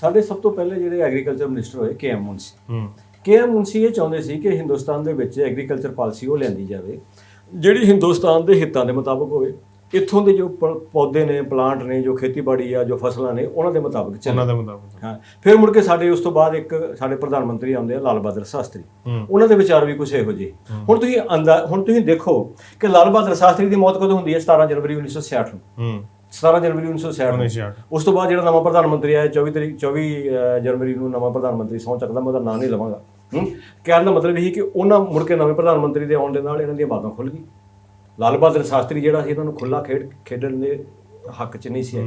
ਸਾਡੇ ਸਭ ਤੋਂ ਪਹਿਲੇ ਜਿਹੜੇ ਐਗਰੀਕਲਚਰ ਮਿਨਿਸਟਰ ਹੋਏ ਕੇ ਐਮ ਮੁੰਸੀ ਹੂੰ। ਕੇ ਐਮ ਮੁੰਸੀ ਇਹ ਚਾਹੁੰਦੇ ਸੀ ਕਿ ਹਿੰਦੁਸਤਾਨ ਦੇ ਵਿੱਚ ਐਗਰੀਕਲਚਰ ਪਾਲਿਸੀ ਉਹ ਲਿਆਂਦੀ ਜਾਵੇ। ਜਿਹੜੀ ਹਿੰਦੁਸਤਾਨ ਦੇ ਹਿੱਤਾਂ ਦੇ ਮੁਤਾਬਕ ਹੋਵੇ ਇੱਥੋਂ ਦੇ ਜੋ ਪੌਦੇ ਨੇ ਪਲਾਂਟ ਨੇ ਜੋ ਖੇਤੀਬਾੜੀ ਆ ਜੋ ਫਸਲਾਂ ਨੇ ਉਹਨਾਂ ਦੇ ਮੁਤਾਬਕ ਚੱਲੇ। ਉਹਨਾਂ ਦੇ ਮੁਤਾਬਕ। ਹਾਂ ਫਿਰ ਮੁੜ ਕੇ ਸਾਡੇ ਉਸ ਤੋਂ ਬਾਅਦ ਇੱਕ ਸਾਡੇ ਪ੍ਰਧਾਨ ਮੰਤਰੀ ਆਉਂਦੇ ਆ ਲਾਲ ਬਹਾਦਰ ਸ਼ਾਸਤਰੀ। ਉਹਨਾਂ ਦੇ ਵਿਚਾਰ ਵੀ ਕੁਝ ਇਹੋ ਜਿਹੇ। ਹੁਣ ਤੁਸੀਂ ਹੁਣ ਤੁਸੀਂ ਦੇਖੋ ਕਿ ਲਾਲ ਬਹਾਦਰ ਸ਼ਾਸਤਰੀ ਦੀ ਮੌਤ ਕਦੋਂ ਹੁੰਦੀ ਹੈ? 17 ਜਨਵਰੀ 1966 ਨੂੰ। ਹੂੰ। 17 ਜਨਵਰੀ 1966 ਨੂੰ 1966 ਉਸ ਤੋਂ ਬਾਅਦ ਜਿਹੜਾ ਨਵਾਂ ਪ੍ਰਧਾਨ ਮੰਤਰੀ ਆਇਆ 24 ਤਰੀਕ 24 ਅਹ, ਜਨਵਰੀ ਨੂੰ ਨਵਾਂ ਪ੍ਰਧਾਨ ਮੰਤਰੀ ਸਹੁੰ ਚੱਕਦਾ ਮੈਂ ਉਹਦਾ ਨਾਂ ਨਹੀਂ ਲਵਾਂਗਾ। ਹੂੰ? ਕਹਿਣ ਦਾ ਮਤਲਬ ਇਹ ਕਿ ਉਹਨਾਂ ਮੁੜ ਕੇ ਨਵੇਂ ਪ੍ਰਧਾਨ ਮੰਤਰੀ ਦੇ ਆਉਣ ਦੇ ਨਾਲ ਇਹਨਾਂ ਦੀਆਂ ਬਾਗਾਂ ਖੁੱਲ ਗਈ ਲਾਲ ਬਹਾਦਰ ਸ਼ਾਸਤਰੀ ਜਿਹੜਾ ਸੀ ਇਹਨਾਂ ਨੂੰ ਖੁੱਲਾ ਖੇਡ ਖੇਡਣ ਦੇ ਹੱਕ 'ਚ ਨਹੀਂ ਸੀ ਆਏ।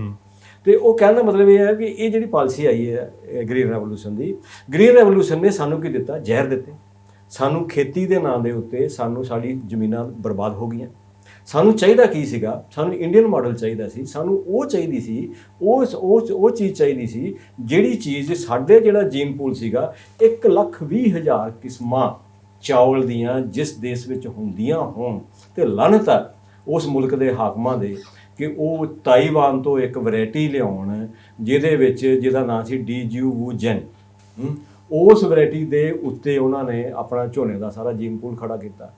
ਤੇ ਉਹ ਕਹਿਣ ਦਾ ਮਤਲਬ ਇਹ ਹੈ ਕਿ ਇਹ ਜਿਹੜੀ ਪਾਲਿਸੀ ਆਈ ਹੈ ਗ੍ਰੀਨ ਰੈਵੋਲੂਸ਼ਨ ਦੀ ਗ੍ਰੀਨ ਰੈਵੋਲੂਸ਼ਨ ਨੇ ਸਾਨੂੰ ਕੀ ਦਿੱਤਾ? ਜ਼ਹਿਰ ਦਿੱਤੇ। ਸਾਨੂੰ ਖੇਤੀ ਦੇ ਨਾਂ ਦੇ ਉੱਤੇ ਸਾਨੂੰ ਸਾਡੀ ਜ਼ਮੀਨਾਂ ਬਰਬਾਦ ਹੋ ਗਈਆਂ। ਸਾਨੂੰ ਚਾਹੀਦਾ ਕੀ ਸੀਗਾ? ਸਾਨੂੰ ਇੰਡੀਅਨ ਮਾਡਲ ਚਾਹੀਦਾ ਸੀ ਸਾਨੂੰ ਉਹ ਚਾਹੀਦੀ ਸੀ ਉਹ ਉਹ ਉਹ ਚੀਜ਼ ਚਾਹੀਦੀ ਸੀ ਜਿਹੜੀ ਚੀਜ਼ ਸਾਡੇ ਜਿਹੜਾ ਜੀਨ ਪੂਲ ਸੀਗਾ 1 ਲੱਖ ਵੀਹ ਹਜ਼ਾਰ ਕਿਸਮਾਂ ਚਾਵਲ ਦੀਆਂ ਜਿਸ ਦੇਸ਼ ਵਿੱਚ ਹੁੰਦੀਆਂ ਹੋਣ ਤੇ ਲਾਨਤ ਉਸ ਮੁਲਕ ਦੇ ਹਾਕਮਾਂ ਦੇ ਕਿ ਉਹ ਤਾਈਵਾਨ ਤੋਂ ਇੱਕ ਵੈਰਾਈਟੀ ਲਿਆਉਣ ਜਿਹਦੇ ਵਿੱਚ ਜਿਹਦਾ ਨਾਂ ਸੀ ਡੀਜੂ ਵੂਜਨ ਹਮ, ਉਸ ਵੈਰਾਈਟੀ ਦੇ ਉੱਤੇ ਉਹਨਾਂ ਨੇ ਆਪਣਾ ਝੋਨੇ ਦਾ ਸਾਰਾ ਜੀਨ ਪੂਲ ਖੜਾ ਕੀਤਾ।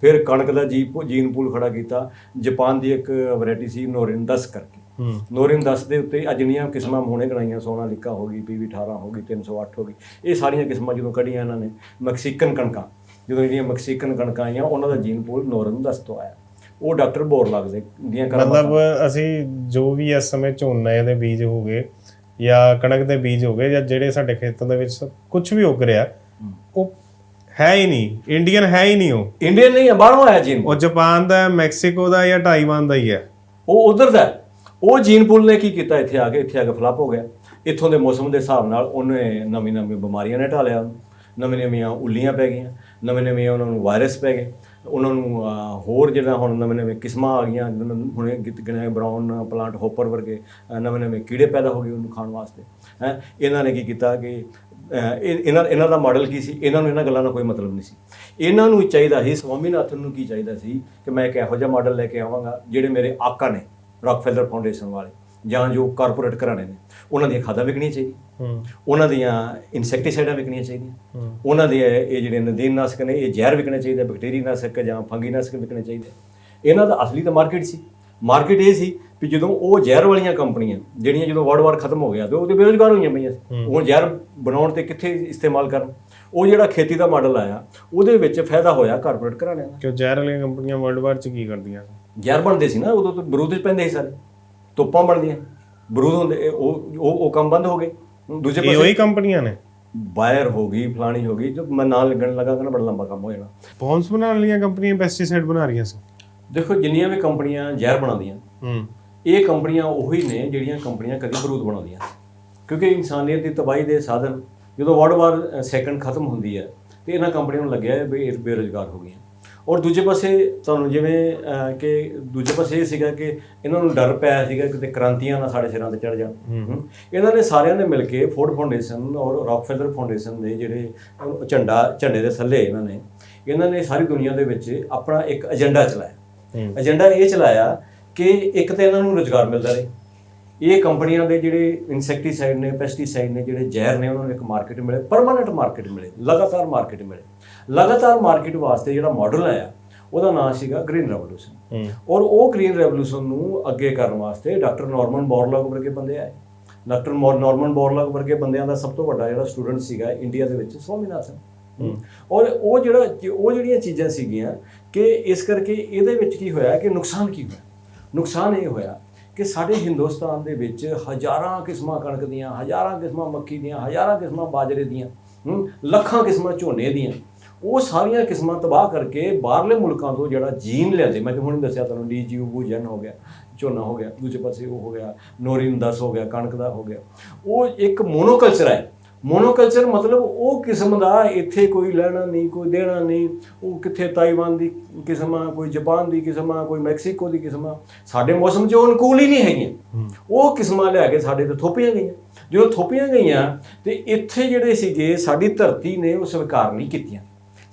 ਫਿਰ ਕਣਕ ਦਾ ਜੀ ਜੀਨ ਪੂਲ ਖੜਾ ਕੀਤਾ। ਜਾਪਾਨ ਦੀ ਇੱਕ ਵੈਰਾਈਟੀ ਸੀ ਨੋਰਿਨ 10 ਕਰਕੇ। ਨੋਰਿਨ 10 ਦੇ ਉੱਤੇ ਅਜਨੀਆਂ ਕਿਸਮਾਂ ਹੁਣੇ ਗਣਾਈਆਂ ਸੋਨਾਲਿਕਾ ਹੋ ਗਈ ਪੀਵੀ 18 ਹੋ ਗਈ 308 ਹੋ ਗਈ ਇਹ ਸਾਰੀਆਂ ਕਿਸਮਾਂ ਜਦੋਂ ਕੱਢੀਆਂ ਇਹਨਾਂ ਨੇ ਮੈਕਸੀਕਨ ਕਣਕਾਂ ਜਦੋਂ ਜਿਹੜੀਆਂ ਮੈਕਸੀਕਨ ਕਣਕਾਂ ਆਈਆਂ ਉਹਨਾਂ ਦਾ ਜੀਨ ਪੂਲ ਨੋਰਿਨ 10 ਤੋਂ ਆਇਆ। ਉਹ ਡਾਕਟਰ ਬੋਰ ਲੱਗਦੇ ਦੀਆਂ ਮਤਲਬ ਕਰਾਮਾਤਾਂ ਅਸੀਂ ਜੋ ਵੀ ਇਸ ਸਮੇਂ ਝੋਨੇ ਦੇ ਬੀਜ ਹੋ ਗਏ ਜਾਂ ਕਣਕ ਦੇ ਬੀਜ ਹੋ ਗਏ ਜਾਂ ਜਿਹੜੇ ਸਾਡੇ ਖੇਤਾਂ ਦੇ ਵਿੱਚ ਕੁਝ ਵੀ ਉੱਗ ਰਿਹਾ ਉਹ ਹੈ ਹੀ ਨਹੀਂ ਇੰਡੀਅਨ ਹੈ ਹੀ ਨਹੀਂ ਉਹ। ਇੰਡੀਅਨ ਨਹੀਂ ਹੈ ਬਾਹਰੋਂ ਆਇਆ ਜੀਨ ਉਹ ਜਾਪਾਨ ਦਾ ਹੈ, ਮੈਕਸੀਕੋ ਦਾ ਜਾਂ ਟਾਈਵਾਨ ਦਾ ਹੀ ਹੈ। ਉਹ ਉਧਰ ਦਾ ਹੈ। ਉਹ ਜੀਨ ਪੂਲ ਨੇ ਕੀ ਕੀਤਾ? ਇੱਥੇ ਆ ਕੇ ਇੱਥੇ ਆ ਕੇ ਫਲੱਪ ਹੋ ਗਿਆ। ਇੱਥੋਂ ਦੇ ਮੌਸਮ ਦੇ ਹਿਸਾਬ ਨਾਲ ਉਹਨੇ ਨਵੀਂ ਨਵੀਂ ਬਿਮਾਰੀਆਂ ਨੇ ਢਾਲਿਆ ਨਵੀਂ ਨਵੀਆਂ ਉੱਲੀਆਂ ਪੈ ਗਈਆਂ। ਨਵੇਂ ਨਵੇਂ ਉਹਨਾਂ ਨੂੰ ਵਾਇਰਸ ਪੈ ਗਏ। ਉਹਨਾਂ ਨੂੰ ਅਹ, ਹੋਰ ਜਿਹੜਾ ਹੁਣ ਨਵੇਂ ਨਵੇਂ ਕਿਸਮਾਂ ਆ ਗਈਆਂ ਜਿਹਨਾਂ ਨੂੰ ਹੁਣੇ ਗਿ- ਗਿਣਿਆ ਬਰਾਊਨ ਪਲਾਂਟ ਹੋਪਰ ਵਰਗੇ ਨਵੇਂ ਨਵੇਂ ਕੀੜੇ ਪੈਦਾ ਹੋ ਗਏ ਉਹਨੂੰ ਖਾਣ ਵਾਸਤੇ। ਹੈ ਇਹਨਾਂ ਨੇ ਕੀ ਕੀਤਾ ਕਿ ਇਹਨਾਂ ਇਹਨਾਂ ਦਾ ਮਾਡਲ ਕੀ ਸੀ? ਇਹਨਾਂ ਨੂੰ ਇਹਨਾਂ ਗੱਲਾਂ ਦਾ ਕੋਈ ਮਤਲਬ ਨਹੀਂ ਸੀ। ਇਹਨਾਂ ਨੂੰ ਚਾਹੀਦਾ ਸੀ ਸਵਾਮੀਨਾਥਨ ਨੂੰ ਕੀ ਚਾਹੀਦਾ ਸੀ ਕਿ ਮੈਂ ਇੱਕ ਇਹੋ ਜਿਹਾ ਮਾਡਲ ਲੈ ਕੇ ਆਵਾਂਗਾ ਜਿਹੜੇ ਮੇਰੇ ਆਕਾ ਨੇ ਰੌਕਫੈਲਰ ਫਾਊਂਡੇਸ਼ਨ ਵਾਲੇ ਜਾਂ ਜੋ ਕਾਰਪੋਰੇਟ ਘਰਾਣੇ ਨੇ। ਉਹਨਾਂ ਦੀਆਂ ਖਾਦਾਂ ਵਿਕਣੀਆਂ ਚਾਹੀਦੀਆਂ। ਹੂੰ। ਉਹਨਾਂ ਦੀਆਂ ਇਨਸੈਕਟੀਸਾਈਡਾਂ ਵਿਕਣੀਆਂ ਚਾਹੀਦੀਆਂ। ਉਹਨਾਂ ਦੇ ਇਹ ਜਿਹੜੇ ਨਦੀਨ ਨਾਸ਼ਕ ਨੇ ਇਹ ਜ਼ਹਿਰ ਵਿਕਣੇ ਚਾਹੀਦੇ ਬੈਕਟੀਰੀਆ ਨਾਸ਼ਕ ਜਾਂ ਫੰਗੀ ਨਾਸ਼ਕ ਵਿਕਣੇ ਚਾਹੀਦੇ। ਇਹਨਾਂ ਦਾ ਅਸਲੀ ਤਾਂ ਮਾਰਕੀਟ ਸੀ। ਮਾਰਕੀਟ ਇਹ ਸੀ ਵੀ ਜਦੋਂ ਉਹ ਜ਼ਹਿਰ ਵਾਲੀਆਂ ਕੰਪਨੀਆਂ ਜਿਹੜੀਆਂ ਜਦੋਂ ਵਰਲਡ ਵਾਰ ਖਤਮ ਹੋ ਗਿਆ ਤੇ ਉਹਦੇ ਬੇਰੁਜ਼ਗਾਰ ਹੋਈਆਂ ਪਈਆਂ ਉਹ ਜ਼ਹਿਰ ਬਣਾਉਣ ਤੇ ਕਿੱਥੇ ਇਸਤੇਮਾਲ ਕਰਨ? ਉਹ ਜਿਹੜਾ ਖੇਤੀ ਦਾ ਮਾਡਲ ਆਇਆ ਉਹਦੇ ਵਿੱਚ ਫਾਇਦਾ ਹੋਇਆ ਕਾਰਪੋਰੇਟ ਘਰਾਣਿਆਂ ਦਾ। ਕਿਉਂ ਜ਼ਹਿਰ ਵਾਲੀਆਂ ਕੰਪਨੀਆਂ ਵਰਲਡ ਵਾਰ ਚ ਕੀ ਕਰਦੀਆਂ? ਜ਼ਹਿਰ ਬਣਦੇ ਸੀ ਨਾ ਉਦੋਂ ਤੋਂ ਬਰੂਦ ਚ ਪੈਂਦੇ ਸੀ ਸਾਰੇ। ਤੋਪਾਂ ਬਣਦੀਆਂ। ਬਰੂਦ ਹੁੰਦੇ ਉਹ ਉਹ ਕੰਮ ਬੰਦ ਹੋ ਗਏ। ਦੂਜੇ ਇਹ ਪਾਸੇ ਉਹੀ ਕੰਪਨੀਆਂ ਨੇ? ਬਾਇਰ ਹੋ ਗਈ ਫਲਾਣੀ ਹੋ ਗਈ ਜੋ ਮੈਂ ਨਾਲ ਲੱਗਣ ਲੱਗਾ ਨਾ ਬੜਾ ਲੰਬਾ ਕੰਮ ਹੋ ਜਾਣਾ। ਬੌਂਸ ਬਣਾਉਣ ਵਾਲੀਆਂ ਕੰਪਨੀਆਂ ਪੈਸਟੀਸਾਈਡ ਬਣਾ ਰਹੀਆਂ ਸੀ। ਦੇਖੋ ਜਿੰਨੀਆਂ ਵੀ ਕੰਪਨੀਆਂ ਜ਼ਹਿਰ ਬਣਾਉਂਦੀਆਂ ਹੂੰ। ਇਹ ਕੰਪਨੀਆਂ ਉਹੀ ਨੇ ਜਿਹੜੀਆਂ ਕੰਪਨੀਆਂ ਕਦੀ ਬਰੂਦ ਬਣਾਉਂਦੀਆਂ ਕਿਉਂਕਿ ਇਨਸਾਨੀਅਤ ਦੀ ਤਬਾਹੀ ਦੇ ਸਾਧਨ ਜਦੋਂ ਵਰਲਡ ਵਾਰ ਸੈਕੰਡ ਖਤਮ ਹੁੰਦੀ ਹੈ ਤੇ ਇਹਨਾਂ ਕੰਪਨੀਆਂ ਨੂੰ ਲੱਗਿਆ ਵੀ ਇਹ ਬੇਰੁਜ਼ਗਾਰ ਹੋ ਗਈਆਂ ਔਰ ਦੂਜੇ ਪਾਸੇ ਤੁਹਾਨੂੰ ਜਿਵੇਂ ਕਿ ਦੂਜੇ ਪਾਸੇ ਇਹ ਸੀਗਾ ਕਿ ਇਹਨਾਂ ਨੂੰ ਡਰ ਪਿਆ ਸੀਗਾ ਕਿਤੇ ਕ੍ਰਾਂਤੀਆਂ ਨਾ ਸਾਡੇ ਸਿਰਾਂ ਤੇ ਚੜ ਜਾਣ। ਇਹਨਾਂ ਨੇ ਸਾਰਿਆਂ ਨੇ ਮਿਲ ਕੇ ਫੋਰਡ ਫਾਊਂਡੇਸ਼ਨ ਔਰ ਰੌਕਫੈਲਰ ਫਾਊਂਡੇਸ਼ਨ ਦੇ ਜਿਹੜੇ ਝੰਡਾ ਝੰਡੇ ਦੇ ਥੱਲੇ ਇਹਨਾਂ ਨੇ ਇਹਨਾਂ ਨੇ ਸਾਰੀ ਦੁਨੀਆ ਦੇ ਵਿੱਚ ਆਪਣਾ ਇੱਕ ਏਜੰਡਾ ਚਲਾਇਆ। ਏਜੰਡਾ ਇਹ ਚਲਾਇਆ ਕਿ ਇੱਕ ਤਾਂ ਇਹਨਾਂ ਨੂੰ ਰੁਜ਼ਗਾਰ ਮਿਲਦਾ ਰਹੇ। ਇਹ ਕੰਪਨੀਆਂ ਦੇ ਜਿਹੜੇ ਇਨਸੈਕਟੀਸਾਈਡ ਨੇ ਪੈਸਟੀਸਾਈਡ ਨੇ ਜਿਹੜੇ ਜ਼ਹਿਰ ਨੇ ਉਹਨਾਂ ਨੂੰ ਇੱਕ ਮਾਰਕੀਟ ਮਿਲੇ ਪਰਮਾਨੈਂਟ ਮਾਰਕੀਟ ਮਿਲੇ ਲਗਾਤਾਰ ਮਾਰਕੀਟ ਮਿਲੇ। ਲਗਾਤਾਰ ਮਾਰਕੀਟ ਵਾਸਤੇ ਜਿਹੜਾ ਮਾਡਲ ਆਇਆ ਉਹਦਾ ਨਾਮ ਸੀਗਾ ਗ੍ਰੀਨ ਰੈਵੋਲੂਸ਼ਨ ਔਰ ਉਹ ਗ੍ਰੀਨ ਰੈਵੋਲੂਸ਼ਨ ਨੂੰ ਅੱਗੇ ਕਰਨ ਵਾਸਤੇ ਡਾਕਟਰ ਨਾਰਮਨ ਬੋਰਲੌਗ ਵਰਗੇ ਬੰਦੇ ਆਏ। ਡਾਕਟਰ ਨਾਰਮਨ ਬੋਰਲੌਗ ਵਰਗੇ ਬੰਦਿਆਂ ਦਾ ਸਭ ਤੋਂ ਵੱਡਾ ਜਿਹੜਾ ਸਟੂਡੈਂਟ ਸੀਗਾ ਇੰਡੀਆ ਦੇ ਵਿੱਚ ਸਵਾਮੀਨਾਥਨ। ਔਰ ਉਹ ਜਿਹੜਾ ਉਹ ਜਿਹੜੀਆਂ ਚੀਜ਼ਾਂ ਸੀਗੀਆਂ ਕਿ ਇਸ ਕਰਕੇ ਇਹਦੇ ਵਿੱਚ ਕੀ ਹੋਇਆ ਕਿ ਨੁਕਸਾਨ ਕੀ ਹੋਇਆ? ਨੁਕਸਾਨ ਇਹ ਹੋਇਆ ਕਿ ਸਾਡੇ ਹਿੰਦੁਸਤਾਨ ਦੇ ਵਿੱਚ ਹਜ਼ਾਰਾਂ ਕਿਸਮਾਂ ਕਣਕ ਦੀਆਂ, ਹਜ਼ਾਰਾਂ ਕਿਸਮਾਂ ਮੱਕੀ ਦੀਆਂ, ਹਜ਼ਾਰਾਂ ਕਿਸਮਾਂ ਬਾਜਰੇ ਦੀਆਂ ਲੱਖਾਂ ਕਿਸਮਾਂ ਝੋਨੇ ਦੀਆਂ, ਉਹ ਸਾਰੀਆਂ ਕਿਸਮਾਂ ਤਬਾਹ ਕਰਕੇ ਬਾਹਰਲੇ ਮੁਲਕਾਂ ਤੋਂ ਜਿਹੜਾ ਜੀਨ ਲਿਆਂਦੇ। ਮੈਂ ਹੁਣ ਦੱਸਿਆ ਤੁਹਾਨੂੰ, ਡੀ ਜੀ ਜਨ ਹੋ ਗਿਆ, ਝੋਨਾ ਹੋ ਗਿਆ, ਦੂਜੇ ਪਾਸੇ ਉਹ ਹੋ ਗਿਆ ਨੋਰੀਨ 10 ਹੋ ਗਿਆ, ਕਣਕ ਦਾ ਹੋ ਗਿਆ। ਉਹ ਇੱਕ ਮੋਨੋਕਲਚਰ ਹੈ। ਮੋਨੋਕਲਚਰ ਮਤਲਬ ਉਹ ਕਿਸਮ ਦਾ ਇੱਥੇ ਕੋਈ ਲੈਣਾ ਨਹੀਂ ਕੋਈ ਦੇਣਾ ਨਹੀਂ ਉਹ ਕਿੱਥੇ ਤਾਈਵਾਨ ਦੀ ਕਿਸਮ ਆ ਕੋਈ ਜਾਪਾਨ ਦੀ ਕਿਸਮ ਆ ਕੋਈ ਮੈਕਸੀਕੋ ਦੀ ਕਿਸਮ ਆ। ਸਾਡੇ ਮੌਸਮ 'ਚ ਉਹ ਅਨੁਕੂਲ ਹੀ ਨਹੀਂ ਹੈਗੀਆਂ। ਉਹ ਕਿਸਮਾਂ ਲਿਆ ਕੇ ਸਾਡੇ ਤੇ ਥੋਪੀਆਂ ਗਈਆਂ। ਜਦੋਂ ਥੋਪੀਆਂ ਗਈਆਂ ਤੇ ਇੱਥੇ ਜਿਹੜੇ ਸੀਗੇ ਸਾਡੀ ਧਰਤੀ ਨੇ ਉਹ ਸਵੀਕਾਰ ਨਹੀਂ ਕੀਤੀਆਂ।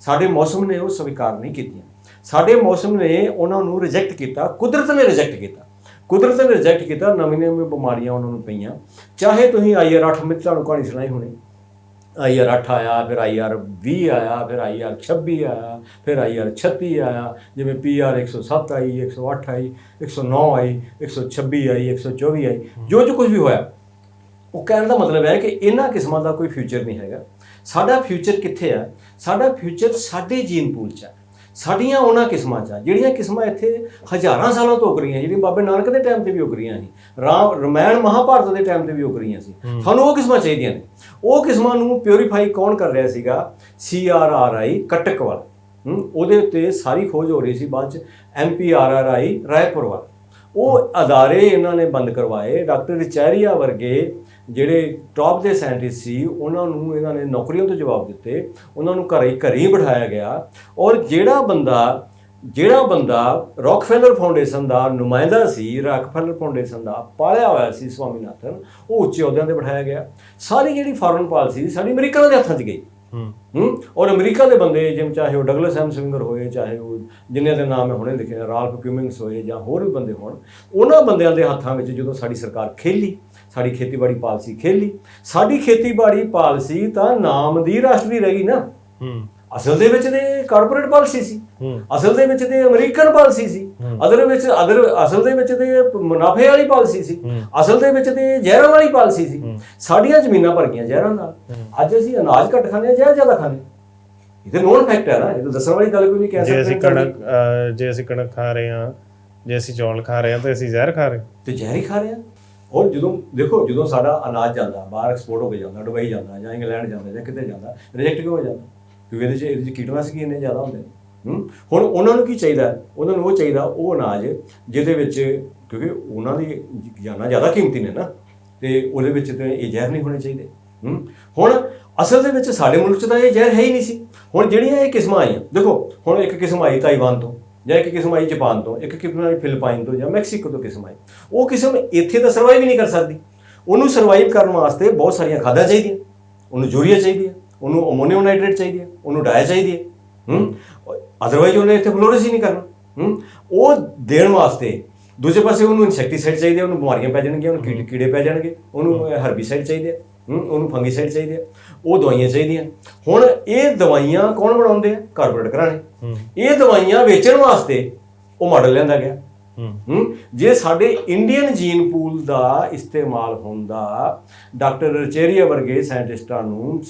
ਸਾਡੇ ਮੌਸਮ ਨੇ ਉਹ ਸਵੀਕਾਰ ਨਹੀਂ ਕੀਤੀਆਂ। ਸਾਡੇ ਮੌਸਮ ਨੇ ਉਹਨਾਂ ਨੂੰ ਰਿਜੈਕਟ ਕੀਤਾ ਕੁਦਰਤ ਨੇ ਰਿਜੈਕਟ ਕੀਤਾ। ਕੁਦਰਤ ਨੇ ਰਿਜੈਕਟ ਕੀਤਾ ਨਵੀਂ ਨਵੀਂ ਬਿਮਾਰੀਆਂ ਉਹਨਾਂ ਨੂੰ ਪਈਆਂ। ਚਾਹੇ ਤੁਸੀਂ ਆਈਆਰ 8 ਮਿੰਟ ਤੁਹਾਨੂੰ ਕਹਾਣੀ ਸੁਣਾਈ ਹੋਣੀ। ਆਈਆਰ 8 ਆਇਆ, ਫਿਰ ਆਈਆਰ 20 ਆਇਆ, ਫਿਰ ਆਈਆਰ 26 ਆਇਆ, ਫਿਰ ਆਈਆਰ 36 ਆਇਆ। ਜਿਵੇਂ ਪੀਆਰ 107 ਆਈ 108 ਆਈ 109 ਆਈ 126 ਆਈ 124 ਆਈ। ਜੋ ਜੋ ਕੁਝ ਵੀ ਹੋਇਆ, ਉਹ ਕਹਿਣ ਦਾ ਮਤਲਬ ਹੈ ਕਿ ਇਹਨਾਂ ਕਿਸਮਾਂ ਦਾ ਕੋਈ ਫਿਊਚਰ ਨਹੀਂ ਹੈਗਾ। ਸਾਡਾ ਫਿਊਚਰ ਕਿੱਥੇ ਆ? ਸਾਡਾ ਫਿਊਚਰ ਸਾਡੇ ਜੀਨ ਪੂਲ 'ਚ ਹੈ ਸਾਡੀਆਂ ਉਹਨਾਂ ਕਿਸਮਾਂ 'ਚ ਆ ਜਿਹੜੀਆਂ ਕਿਸਮਾਂ ਇੱਥੇ ਹਜ਼ਾਰਾਂ ਸਾਲਾਂ ਤੋਂ ਉਗ ਰਹੀਆਂ ਜਿਹੜੀਆਂ ਬਾਬੇ ਨਾਨਕ ਦੇ ਟਾਈਮ ਤੇ ਵੀ ਉਗ ਰਹੀਆਂ ਸੀ ਰਾਮ ਰਮਾਇਣ ਮਹਾਭਾਰਤ ਦੇ ਟਾਈਮ ਤੇ ਵੀ ਉਗ ਰਹੀਆਂ ਸੀ ਸਾਨੂੰ ਉਹ ਕਿਸਮਾਂ ਚਾਹੀਦੀਆਂ ਨੇ। ਉਹ ਕਿਸਮਾਂ ਨੂੰ ਪਿਉਰੀਫਾਈ ਕੌਣ ਕਰ ਰਿਹਾ ਸੀਗਾ? ਸੀ ਆਰ ਆਰ ਆਈ ਕਟਕਵਾਲ। ਹੂੰ, ਉਹਦੇ ਉੱਤੇ ਸਾਰੀ ਖੋਜ ਹੋ ਰਹੀ ਸੀ ਬਾਅਦ ਚ M P R R I Raipur ਵਾਲ। ਉਹ ਅਦਾਰੇ ਇਹਨਾਂ ਨੇ ਬੰਦ ਕਰਵਾਏ। ਡਾਕਟਰ ਰਿਚੈਰੀਆ ਵਰਗੇ ਜਿਹੜੇ ਟੌਪ ਦੇ ਸਾਇੰਟਿਸਟ ਸੀ, ਉਹਨਾਂ ਨੂੰ ਇਹਨਾਂ ਨੇ ਨੌਕਰੀਆਂ ਤੋਂ ਜਵਾਬ ਦਿੱਤੇ। ਉਹਨਾਂ ਨੂੰ ਘਰੇ ਘਰੇ ਹੀ ਬਿਠਾਇਆ ਗਿਆ। ਔਰ ਜਿਹੜਾ ਬੰਦਾ ਜਿਹੜਾ ਬੰਦਾ ਰੌਕਫੈਲਰ ਫਾਊਂਡੇਸ਼ਨ ਦਾ ਨੁਮਾਇੰਦਾ ਸੀ ਰੌਕਫੈਲਰ ਫਾਊਂਡੇਸ਼ਨ ਦਾ ਪਾਲਿਆ ਹੋਇਆ ਸੀ ਸਵਾਮੀਨਾਥਨ, ਉਹ ਉੱਚੇ ਅਹੁਦਿਆਂ ਤੇ ਬਿਠਾਇਆ ਗਿਆ। ਸਾਰੀ ਜਿਹੜੀ ਫੋਰਨ ਪਾਲਿਸੀ ਸੀ, ਸਾਡੀ ਅਮਰੀਕਾ ਦੇ ਹੱਥਾਂ 'ਚ ਗਈ। ਹੂੰ। ਹੂੰ? ਔਰ ਅਮਰੀਕਾ ਦੇ ਬੰਦੇ ਜਿਵੇਂ ਚਾਹੇ ਉਹ ਡਗਲਸ ਐਮ ਸਵਿੰਗਰ ਹੋਏ ਚਾਹੇ ਉਹ ਜਿਨ੍ਹਾਂ ਦੇ ਨਾਮ ਮੈਂ ਹੁਣੇ ਲਿਖੇ ਨੇ, ਰਾਲਫ ਕਿਊਮਿੰਗਸ ਹੋਏ ਜਾਂ ਹੋਰ ਵੀ ਬੰਦੇ ਹੋਣ ਉਹਨਾਂ ਬੰਦਿਆਂ ਦੇ ਹੱਥਾਂ ਵਿੱਚ ਜਦੋਂ ਸਾਡੀ ਸਰਕਾਰ ਖੇਲੀ ਸਾਡੀ ਖੇਤੀਬਾੜੀ ਪਾਲਿਸੀ ਖੇਲੀ ਸਾਡੀ ਖੇਤੀਬਾੜੀ ਪਾਲਿਸੀ ਤਾਂ ਨਾਮ ਦੀ ਰਾਸ਼ਟਰੀ ਰਹੀ ਨਾ। ਹੂੰ। ਅਸਲ ਦੇ ਵਿੱਚ ਤੇ ਕਾਰਪੋਰੇਟ ਪਾਲਿਸੀ ਸੀ। ਅਸਲ ਦੇ ਵਿੱਚ ਤੇ ਅਮਰੀਕਨ ਪਾਲਿਸੀ ਸੀ। ਅਦਰ ਵਿੱਚ ਅਦਰ ਅਸਲ ਦੇ ਵਿੱਚ ਤੇ ਮੁਨਾਫੇ ਵਾਲੀ ਪਾਲਿਸੀ ਸੀ। ਅਸਲ ਦੇ ਵਿੱਚ ਤੇ ਜ਼ਹਿਰਾਂ ਵਾਲੀ ਪਾਲਿਸੀ ਸੀ। ਸਾਡੀਆਂ ਜ਼ਮੀਨਾਂ ਭਰ ਗਈਆਂ ਜ਼ਹਿਰਾਂ ਨਾਲ। ਅੱਜ ਅਸੀਂ ਅਨਾਜ ਘੱਟ ਖਾਂਦੇ ਹਾਂ ਜ਼ਹਿਰ ਜ਼ਿਆਦਾ ਖਾਂਦੇ। ਇਹ ਤਾਂ ਨੋਨ ਫੈਕਟ ਹੈ ਨਾ। ਇਹ ਤਾਂ ਦੱਸਣ ਵਾਲੀ ਗੱਲ ਕੋਈ ਨਹੀਂ ਕਹਿ ਜੇ ਸਕਦੇ ਅਸੀਂ ਕਣਕ ਜੇ ਅਸੀਂ ਕਣਕ ਖਾ ਰਹੇ ਹਾਂ ਜੇ ਅਸੀਂ ਚੌਲ ਖਾ ਰਹੇ ਹਾਂ ਤਾਂ ਅਸੀਂ ਜ਼ਹਿਰ ਖਾ ਰਹੇ। ਤੇ ਜ਼ਹਿਰ ਹੀ ਖਾ ਰਹੇ ਹਾਂ। ਔਰ ਜਦੋਂ ਦੇਖੋ ਜਦੋਂ ਸਾਡਾ ਅਨਾਜ ਜਾਂਦਾ ਬਾਹਰ ਐਕਸਪੋਰਟ ਹੋ ਕੇ ਜਾਂਦਾ ਦੁਬਈ ਜਾਂਦਾ ਜਾਂ ਇੰਗਲੈਂਡ ਜਾਂਦਾ ਜਾਂ ਕਿਤੇ ਜਾਂਦਾ ਰਿਜੈਕਟ ਕਿਉਂ ਹੋ ਜਾਂਦਾ? ਕਿਉਂਕਿ ਇਹਦੇ 'ਚ ਇਹਦੇ 'ਚ ਕੀਟਨਾਸ਼ਕ ਇੰਨੇ ਜ਼ਿਆਦਾ ਹੁੰਦੇ ਨੇ। ਹੁਣ ਉਹਨਾਂ ਨੂੰ ਕੀ ਚਾਹੀਦਾ? ਉਹਨਾਂ ਨੂੰ ਉਹ ਚਾਹੀਦਾ, ਉਹ ਅਨਾਜ, ਜਿਹਦੇ ਵਿੱਚ ਕਿਉਂਕਿ ਉਹਨਾਂ ਦੀ ਜਾਨਾਂ ਜ਼ਿਆਦਾ ਕੀਮਤੀ ਨੇ ਨਾ, ਤੇ ਉਹਦੇ ਵਿੱਚ ਤੇ ਇਹ ਜ਼ਹਿਰ ਨਹੀਂ ਹੋਣੇ ਚਾਹੀਦੇ। ਹੁਣ ਅਸਲ ਦੇ ਵਿੱਚ ਸਾਡੇ ਮੁਲਕ 'ਚ ਤਾਂ ਇਹ ਜ਼ਹਿਰ ਹੈ ਹੀ ਨਹੀਂ ਸੀ। ਹੁਣ ਜਿਹੜੀਆਂ ਇਹ ਕਿਸਮਾਂ ਆਈਆਂ, ਦੇਖੋ, ਹੁਣ ਇੱਕ ਕਿਸਮ ਆਈ ਤਾਈਵਾਨ ਤੋਂ, ਜਾਂ ਇੱਕ ਕਿਸਮ ਆਈ ਜਾਪਾਨ ਤੋਂ, ਇੱਕ ਕਿਸਮ ਆਈ ਫਿਲੀਪਾਈਨ ਤੋਂ, ਜਾਂ ਮੈਕਸੀਕੋ ਤੋਂ ਕਿਸਮ ਆਈ। ਉਹ ਕਿਸਮ ਇੱਥੇ ਤਾਂ ਸਰਵਾਈਵ ਹੀ ਨਹੀਂ ਕਰ ਸਕਦੀ। ਉਹਨੂੰ ਸਰਵਾਈਵ ਕਰਨ ਵਾਸਤੇ ਬਹੁਤ ਸਾਰੀਆਂ ਖਾਦਾਂ ਚਾਹੀਦੀਆਂ, ਉਹਨੂੰ ਯੂਰੀਆ ਚਾਹੀਦੀ ਹੈ ਉਹਨੂੰ ਅਮੋਨੀਅਮ ਨਾਈਟ੍ਰੇਟ ਚਾਹੀਦੀ ਹੈ ਉਹਨੂੰ ਡਾਇਆ ਚਾਹੀਦੀ ਹੈ ਹੂੰ? ਅਦਰਵਾਈਜ਼ ਉਹਨੇ ਇੱਥੇ ਫਲੋਰਿਸ ਹੀ ਨਹੀਂ ਕਰਨਾ ਹੂੰ? ਉਹ ਦੇਣ ਵਾਸਤੇ ਦੂਜੇ ਪਾਸੇ ਉਹਨੂੰ ਇਨਸੈਕਟੀਸਾਈਡ ਚਾਹੀਦੇ ਉਹਨੂੰ ਬਿਮਾਰੀਆਂ ਪੈ ਜਾਣਗੀਆਂ ਉਹਨੂੰ ਕੀੜੇ ਕੀੜੇ ਪੈ ਜਾਣਗੇ ਉਹਨੂੰ ਹਰਬੀਸਾਈਡ ਚਾਹੀਦੇ ਹੂੰ ਉਹਨੂੰ ਫੰਗੀਸਾਈਡ ਚਾਹੀਦੇ ਉਹ ਦਵਾਈਆਂ ਚਾਹੀਦੀਆਂ। ਹੁਣ ਇਹ ਦਵਾਈਆਂ ਕੌਣ ਬਣਾਉਂਦੇ ਆ? ਕਾਰਪੋਰੇਟ ਘਰਾਣੇ। ਇਹ ਦਵਾਈਆਂ ਵੇਚਣ ਵਾਸਤੇ ਉਹ ਮਾਡਲ ਲਿਆਂਦਾ ਗਿਆ। ਹੂੰ। ਜੇ ਸਾਡੇ ਇੰਡੀਅਨ ਜੀਨ ਪੂਲ ਦਾ ਇਸਤੇਮਾਲ ਹੁੰਦਾ ਡਾਕਟਰ ਰਚੇਰੀਆ ਵਰਗੇ ਸਾਇੰਟਿਸਟਾਂ ਨੂੰ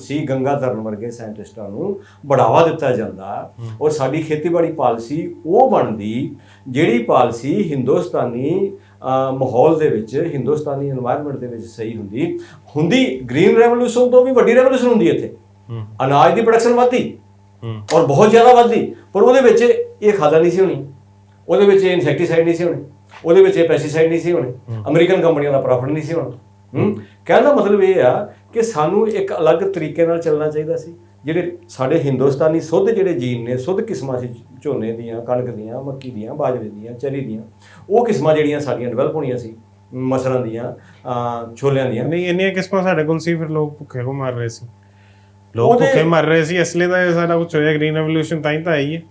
ਸੀ ਗੰਗਾਧਰਨ ਵਰਗੇ ਸਾਇੰਟਿਸਟਾਂ ਨੂੰ ਬੜਾਵਾ ਦਿੱਤਾ ਜਾਂਦਾ ਔਰ ਸਾਡੀ ਖੇਤੀਬਾੜੀ ਪਾਲਿਸੀ ਉਹ ਬਣਦੀ ਜਿਹੜੀ ਪਾਲਿਸੀ ਹਿੰਦੁਸਤਾਨੀ ਮਾਹੌਲ ਦੇ ਵਿੱਚ ਹਿੰਦੁਸਤਾਨੀ এনवायरमेंट ਦੇ ਵਿੱਚ ਸਹੀ ਹੁੰਦੀ। ਹੁੰਦੀ ਗ੍ਰੀਨ ਰੈਵੋਲੂਸ਼ਨ ਤੋਂ ਵੀ ਵੱਡੀ ਰੈਵੋਲੂਸ਼ਨ ਹੁੰਦੀ ਇੱਥੇ। ਅਨਾਜ ਦੀ ਪ੍ਰੋਡਕਸ਼ਨ ਵਧਦੀ ਔਰ ਬਹੁਤ ਜ਼ਿਆਦਾ ਵਧਦੀ। ਪਰ ਉਹਦੇ ਵਿੱਚ ਇਹ ਖਾਦਾ ਨਹੀਂ ਸੀ ਹੋਣੀ ਉਹਦੇ ਵਿੱਚ ਇਹ ਇਨਸੈਕਟੀਸਾਈਡ ਨਹੀਂ ਸੀ ਹੋਣੇ। ਉਹਦੇ ਵਿੱਚ ਇਹ ਪੈਸਟੀਸਾਈਡ ਨਹੀਂ ਸੀ ਹੋਣੇ। ਅਮਰੀਕਨ ਕੰਪਨੀਆਂ ਦਾ ਪ੍ਰੋਫਿਟ ਨਹੀਂ ਸੀ ਹੋਣਾ। ਹੂੰ। ਕਹਿਣ ਦਾ ਮਤਲਬ ਇਹ ਆ ਕਿ ਸਾਨੂੰ ਇੱਕ ਅਲੱਗ ਤਰੀਕੇ ਨਾਲ ਚੱਲਣਾ ਚਾਹੀਦਾ ਸੀ। ਜਿਹੜੇ ਸਾਡੇ ਹਿੰਦੁਸਤਾਨੀ ਸੁੱਧ ਜਿਹੜੇ ਜੀਨ ਨੇ ਸੁੱਧ ਕਿਸਮਾਂ ਸੀ ਝੋਨੇ ਦੀਆਂ ਕਣਕ ਦੀਆਂ ਮੱਕੀ ਦੀਆਂ ਬਾਜਰੇ ਦੀਆਂ ਚਰੀ ਦੀਆਂ ਉਹ ਕਿਸਮਾਂ ਜਿਹੜੀਆਂ ਸਾਡੀਆਂ ਡਿਵੈਲਪ ਹੋਣੀਆਂ ਸੀ ਮਸਰਾਂ ਦੀਆਂ ਛੋਲਿਆਂ ਦੀਆਂ। ਨਹੀਂ ਇੰਨੀਆਂ ਕਿਸਮਾਂ ਸਾਡੇ ਕੋਲ ਸੀ ਫਿਰ ਲੋਕ ਭੁੱਖੇ ਕੋ ਮਰ ਰਹੇ ਸੀ? ਲੋਕ ਭੁੱਖੇ ਮਰ ਰਹੇ ਸੀ ਇਸ ਲਈ ਤਾਂ ਇਹ ਸਾਰਾ ਕੁਝ ਹੋਇਆ ਗ੍ਰੀਨ ਰੈਵੋਲੂਸ਼ਨ ਤਾਂ ਹੀ ਤਾਂ ਆਈ ਹੈ।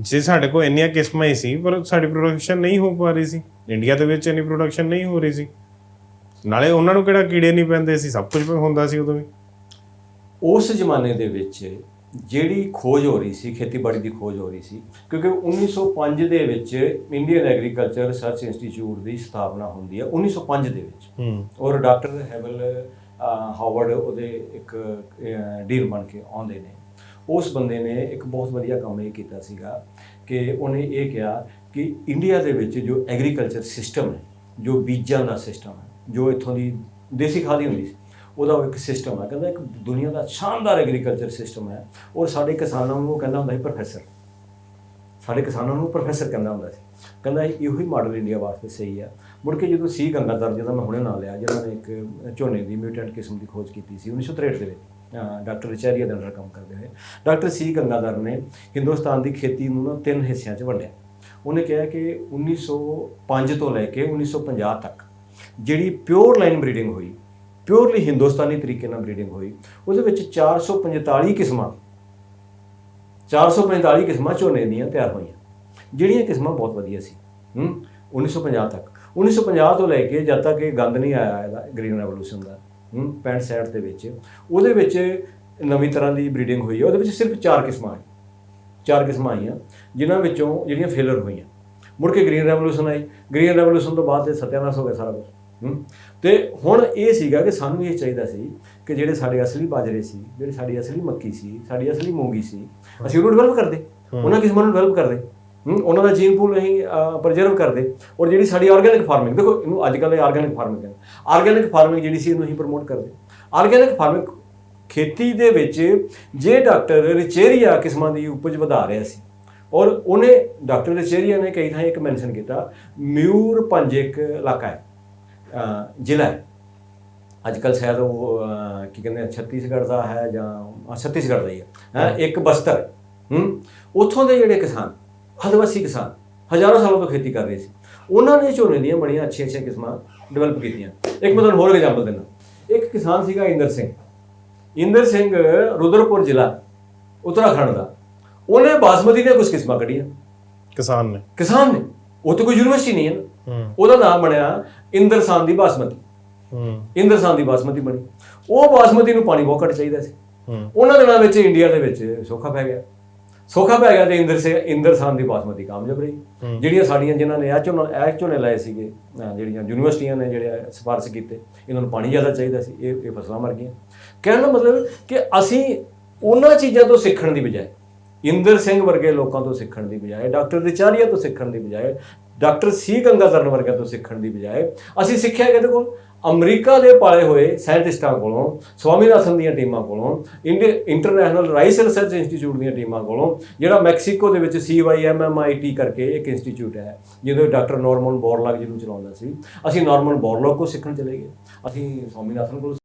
ਜੇ ਸਾਡੇ ਕੋਲ ਇੰਨੀਆਂ ਕਿਸਮਾਂ ਹੀ ਸੀ ਪਰ ਸਾਡੀ ਪ੍ਰੋਡਕਸ਼ਨ ਨਹੀਂ ਹੋ ਪਾ ਰਹੀ ਸੀ। ਇੰਡੀਆ ਦੇ ਵਿੱਚ ਇੰਨੀ ਪ੍ਰੋਡਕਸ਼ਨ ਨਹੀਂ ਹੋ ਰਹੀ ਸੀ। ਨਾਲੇ ਉਹਨਾਂ ਨੂੰ ਕਿਹੜਾ ਕੀੜੇ ਨਹੀਂ ਪੈਂਦੇ ਸੀ ਸਭ ਕੁਝ ਹੁੰਦਾ ਸੀ ਉਦੋਂ ਵੀ। ਉਸ ਜ਼ਮਾਨੇ ਦੇ ਵਿੱਚ ਜਿਹੜੀ ਖੋਜ ਹੋ ਰਹੀ ਸੀ ਖੇਤੀਬਾੜੀ ਦੀ ਖੋਜ ਹੋ ਰਹੀ ਸੀ ਕਿਉਂਕਿ 1905 ਦੇ ਵਿੱਚ ਇੰਡੀਅਨ ਐਗਰੀਕਲਚਰ ਰਿਸਰਚ ਇੰਸਟੀਚਿਊਟ ਦੀ ਸਥਾਪਨਾ ਹੁੰਦੀ ਹੈ 1905 ਦੇ ਵਿੱਚ। ਔਰ ਡਾਕਟਰ ਹੈਵਲ ਅਹ, ਹਾਵਰਡ ਉਹਦੇ ਇੱਕ ਡੀਲ ਬਣ ਕੇ ਆਉਂਦੇ ਨੇ। ਉਸ ਬੰਦੇ ਨੇ ਇੱਕ ਬਹੁਤ ਵਧੀਆ ਕੰਮ ਇਹ ਕੀਤਾ ਸੀਗਾ ਕਿ ਉਹਨੇ ਇਹ ਕਿਹਾ ਕਿ ਇੰਡੀਆ ਦੇ ਵਿੱਚ ਜੋ ਐਗਰੀਕਲਚਰ ਸਿਸਟਮ ਹੈ, ਜੋ ਬੀਜਾਂ ਦਾ ਸਿਸਟਮ ਹੈ, ਜੋ ਇੱਥੋਂ ਦੀ ਦੇਸੀ ਖਾਦ ਹੀ ਹੁੰਦੀ ਸੀ, ਉਹਦਾ ਇੱਕ ਸਿਸਟਮ ਹੈ, ਕਹਿੰਦਾ ਇੱਕ ਦੁਨੀਆ ਦਾ ਸ਼ਾਨਦਾਰ ਐਗਰੀਕਲਚਰ ਸਿਸਟਮ ਹੈ। ਔਰ ਸਾਡੇ ਕਿਸਾਨਾਂ ਨੂੰ ਕਹਿੰਦਾ ਹੁੰਦਾ ਸੀ ਪ੍ਰੋਫੈਸਰ ਸਾਡੇ ਕਿਸਾਨਾਂ ਨੂੰ ਪ੍ਰੋਫੈਸਰ ਕਹਿੰਦਾ ਹੁੰਦਾ ਸੀ। ਕਹਿੰਦਾ ਇਹ ਇਹੋ ਹੀ ਮਾਡਲ ਇੰਡੀਆ ਵਾਸਤੇ ਸਹੀ ਆ। ਮੁੜ ਕੇ ਜਦੋਂ ਸੀ ਗੰਗਾਧਰ, ਜਿਹਦਾ ਮੈਂ ਹੁਣੇ ਨਾਂ ਲਿਆ, ਜਿਹਨਾਂ ਨੇ ਇੱਕ ਝੋਨੇ ਦੀ ਮਿਊਟੈਂਟ ਕਿਸਮ ਦੀ ਖੋਜ ਕੀਤੀ ਸੀ 1963 ਦੇ ਵਿੱਚ। ਅਹ ਡਾਕਟਰ ਰਿਚਾਰੀਆ ਦੇ ਅੰਡਰ ਕੰਮ ਕਰਦੇ ਹੋਏ। ਡਾਕਟਰ ਸੀ ਗੰਗਾਧਰ ਨੇ ਹਿੰਦੁਸਤਾਨ ਦੀ ਖੇਤੀ ਨੂੰ ਨਾ ਤਿੰਨ ਹਿੱਸਿਆਂ 'ਚ ਵੰਡਿਆ। ਉਹਨੇ ਕਿਹਾ ਕਿ 1905 ਤੋਂ ਲੈ ਕੇ 1950 ਤੱਕ ਜਿਹੜੀ ਪਿਓਰ ਲਾਈਨ ਬਰੀਡਿੰਗ ਹੋਈ ਪਿਓਰਲੀ ਹਿੰਦੁਸਤਾਨੀ ਤਰੀਕੇ ਨਾਲ ਬਰੀਡਿੰਗ ਹੋਈ, ਉਹਦੇ ਵਿੱਚ 445 ਕਿਸਮਾਂ 445 ਕਿਸਮਾਂ ਝੋਨੇ ਦੀਆਂ ਤਿਆਰ ਹੋਈਆਂ। ਜਿਹੜੀਆਂ ਕਿਸਮਾਂ ਬਹੁਤ ਵਧੀਆ ਸੀ। ਹੂੰ 1950 ਤੱਕ। 1950 ਤੋਂ ਲੈ ਕੇ ਜਦ ਤੱਕ ਇਹ ਗੰਦ ਨਹੀਂ ਆਇਆ, ਇਹਦਾ ਗ੍ਰੀਨ ਰੈਵੋਲੂਸ਼ਨ ਦਾ ਹੂੰ 65 67 ਦੇ ਵਿੱਚ। ਉਹਦੇ ਵਿੱਚ ਨਵੀਂ ਤਰ੍ਹਾਂ ਦੀ ਬਰੀਡਿੰਗ ਹੋਈ ਹੈ ਉਹਦੇ ਵਿੱਚ ਸਿਰਫ ਚਾਰ ਕਿਸਮਾਂ ਆਈਆਂ। ਚਾਰ ਕਿਸਮਾਂ ਆਈਆਂ ਜਿਨ੍ਹਾਂ ਵਿੱਚੋਂ ਜਿਹੜੀਆਂ ਫੇਲਰ ਹੋਈਆਂ। ਮੁੜ ਕੇ ਗ੍ਰੀਨ ਰੈਵੋਲੂਸ਼ਨ ਆਈ। ਗ੍ਰੀਨ ਰੈਵੋਲੂਸ਼ਨ ਤੋਂ ਬਾਅਦ ਤੇ ਸਤਿਆਨਾਸ਼ ਹੋ ਗਿਆ ਸਾਰਾ ਕੁਝ ਹੂੰ। ਤੇ ਹੁਣ ਇਹ ਸੀਗਾ ਕਿ ਸਾਨੂੰ ਇਹ ਚਾਹੀਦਾ ਸੀ ਕਿ ਜਿਹੜੇ ਸਾਡੇ ਅਸਲੀ ਬਾਜਰੇ ਸੀ ਜਿਹੜੀ ਸਾਡੀ ਅਸਲੀ ਮੱਕੀ ਸੀ ਸਾਡੀ ਅਸਲੀ ਮੂੰਗੀ ਸੀ ਅਸੀਂ ਉਹਨੂੰ ਡਿਵੈਲਪ ਕਰਦੇ। ਉਹਨਾਂ ਕਿਸਮਾਂ ਨੂੰ ਡਿਵੈਲਪ ਕਰਦੇ। ਉਹਨਾਂ ਦਾ ਜੀਨ ਪੂਲ ਅਸੀਂ ਪ੍ਰੀਜ਼ਰਵ ਕਰਦੇ। ਔਰ ਜਿਹੜੀ ਸਾਡੀ ਆਰਗੈਨਿਕ ਫਾਰਮਿੰਗ ਦੇਖੋ ਇਹਨੂੰ ਅੱਜ ਕੱਲ੍ਹ ਆਰਗੈਨਿਕ ਫਾਰਮਿੰਗ ਕਹਿੰਦੇ। ਆਰਗੈਨਿਕ ਫਾਰਮਿੰਗ ਜਿਹੜੀ ਸੀ ਇਹਨੂੰ ਅਸੀਂ ਪ੍ਰਮੋਟ ਕਰਦੇ। ਆਰਗੈਨਿਕ ਫਾਰਮਿੰਗ ਖੇਤੀ ਦੇ ਵਿੱਚ ਜੇ ਡਾਕਟਰ ਰਿਚੇਰੀਆ ਕਿਸਮਾਂ ਦੀ ਉਪਜ ਵਧਾ ਰਿਹਾ ਸੀ ਔਰ ਉਹਨੇ ਡਾਕਟਰ ਰਿਚੇਰੀਆ ਨੇ ਕਈ ਥਾਂ ਇੱਕ ਮੈਂਸ਼ਨ ਕੀਤਾ ਮਿਊਰ ਪੰਜ ਇੱਕ ਇਲਾਕਾ ਹੈ ਜ਼ਿਲ੍ਹਾ ਹੈ। ਅੱਜ ਕੱਲ ਸ਼ਾਇਦ ਉਹ ਕੀ ਕਹਿੰਦੇ ਆ ਛੱਤੀਸਗੜ੍ਹ ਦਾ ਹੈ ਜਾਂ ਛੱਤੀਸਗੜ੍ਹ ਦਾ ਹੈ ਹੈਂ, ਇੱਕ ਬਸਤਰ ਹੂੰ? ਉੱਥੋਂ ਦੇ ਜਿਹੜੇ ਕਿਸਾਨ ਆਦਿਵਾਸੀ ਕਿਸਾਨ ਹਜ਼ਾਰਾਂ ਸਾਲਾਂ ਤੋਂ ਖੇਤੀ ਕਰ ਰਹੇ ਸੀ। ਉਹਨਾਂ ਨੇ ਝੋਨੇ ਦੀਆਂ ਬੜੀਆਂ ਅੱਛੀਆਂ ਅੱਛੀਆਂ ਕਿਸਮਾਂ ਡਿਵੈਲਪ ਕੀਤੀਆਂ। ਇੱਕ ਮੈਂ ਤੁਹਾਨੂੰ ਹੋਰ ਐਗਜ਼ਾਮਪਲ ਦਿੰਦਾ। ਇੱਕ ਕਿਸਾਨ ਸੀਗਾ ਇੰਦਰ ਸਿੰਘ। ਇੰਦਰ ਸਿੰਘ ਰੁਦਰਪੁਰ ਜ਼ਿਲ੍ਹਾ ਉੱਤਰਾਖੰਡ ਦਾ। ਉਹਨੇ ਬਾਸਮਤੀ ਦੀਆਂ ਕੁਝ ਕਿਸਮਾਂ ਕੱਢੀਆਂ। ਕਿਸਾਨ ਨੇ। ਕਿਸਾਨ ਨੇ। ਉਹ ਤਾਂ ਕੋਈ ਯੂਨੀਵਰਸਿਟੀ ਨਹੀਂ ਹੈ ਨਾ। ਉਹਦਾ ਨਾਮ ਬਣਿਆ ਇੰਦਰਸਾਨ ਦੀ ਬਾਸਮਤੀ। ਹੂੰ। ਇੰਦਰਸਾਨ ਦੀ ਬਾਸਮਤੀ ਬਣੀ। ਉਹ ਬਾਸਮਤੀ ਨੂੰ ਪਾਣੀ ਬਹੁਤ ਘੱਟ ਚਾਹੀਦਾ ਸੀ। ਹੂੰ। ਉਹਨਾਂ ਦਿਨਾਂ ਵਿੱਚ ਇੰਡੀਆ ਦੇ ਵਿੱਚ ਸੋਖਾ ਪੈ ਗਿਆ। ਸੋਖਾ ਪੈ ਗਿਆ ਤੇ ਇੰਦਰ ਸੇ ਇੰਦਰਸਾਨ ਦੀ ਬਾਸਮਤੀ ਕਾਮਯਾਬ ਰਹੀ। ਜਿਹੜੀਆਂ ਸਾਡੀਆਂ ਜਿਨ੍ਹਾਂ ਨੇ ਇਹ ਝੋਨਾ ਇਹ ਝੋਨੇ ਲਾਏ ਸੀਗੇ ਜਿਹੜੀਆਂ ਯੂਨੀਵਰਸਿਟੀਆਂ ਨੇ ਜਿਹੜੇ ਸਿਫਾਰਸ਼ ਕੀਤੇ ਇਹਨਾਂ ਨੂੰ ਪਾਣੀ ਜ਼ਿਆਦਾ ਚਾਹੀਦਾ ਸੀ ਇਹ ਇਹ ਫਸਲਾਂ ਮਰ ਗਈਆਂ ਕਹਿਣ ਦਾ ਮਤਲਬ ਕਿ ਅਸੀਂ ਉਹਨਾਂ ਚੀਜ਼ਾਂ ਤੋਂ ਸਿੱਖਣ ਦੀ ਬਜਾਏ ਇੰਦਰ ਸਿੰਘ ਵਰਗੇ ਲੋਕਾਂ ਤੋਂ ਸਿੱਖਣ ਦੀ ਬਜਾਏ ਡਾਕਟਰ ਰਿਚਾਰੀਆ ਤੋਂ ਸਿੱਖਣ ਦੀ ਬਜਾਏ ਡਾਕਟਰ ਸੀ ਗੰਗਾਧਰਨ ਵਰਗਿਆਂ ਤੋਂ ਸਿੱਖਣ ਦੀ ਬਜਾਏ ਅਸੀਂ ਸਿੱਖਿਆ ਕਿਹਦੇ ਕੋਲ ਅਮਰੀਕਾ ਦੇ ਪਾਲੇ ਹੋਏ ਸਾਇੰਟਿਸਟਾਂ ਕੋਲੋਂ, ਸਵਾਮੀਨਾਥਨ ਦੀਆਂ ਟੀਮਾਂ ਕੋਲੋਂ ਇੰਡੀ ਇੰਟਰਨੈਸ਼ਨਲ ਰਾਈਸ ਰਿਸਰਚ ਇੰਸਟੀਚਿਊਟ ਦੀਆਂ ਟੀਮਾਂ ਕੋਲੋਂ, ਜਿਹੜਾ ਮੈਕਸੀਕੋ ਦੇ ਵਿੱਚ CYMMIT ਕਰਕੇ ਇੱਕ ਇੰਸਟੀਚਿਊਟ ਹੈ, ਜਿਹਦੇ ਡਾਕਟਰ ਨਾਰਮਨ ਬੋਰਲੌਗ ਜਿਹਨੂੰ ਚਲਾਉਂਦਾ ਸੀ, ਅਸੀਂ ਨਾਰਮਨ ਬੋਰਲੌਗ ਕੋਲ ਸਿੱਖਣ ਚਲੇ ਗਏ। ਅਸੀਂ ਸਵਾਮੀਨਾਥਨ ਕੋਲ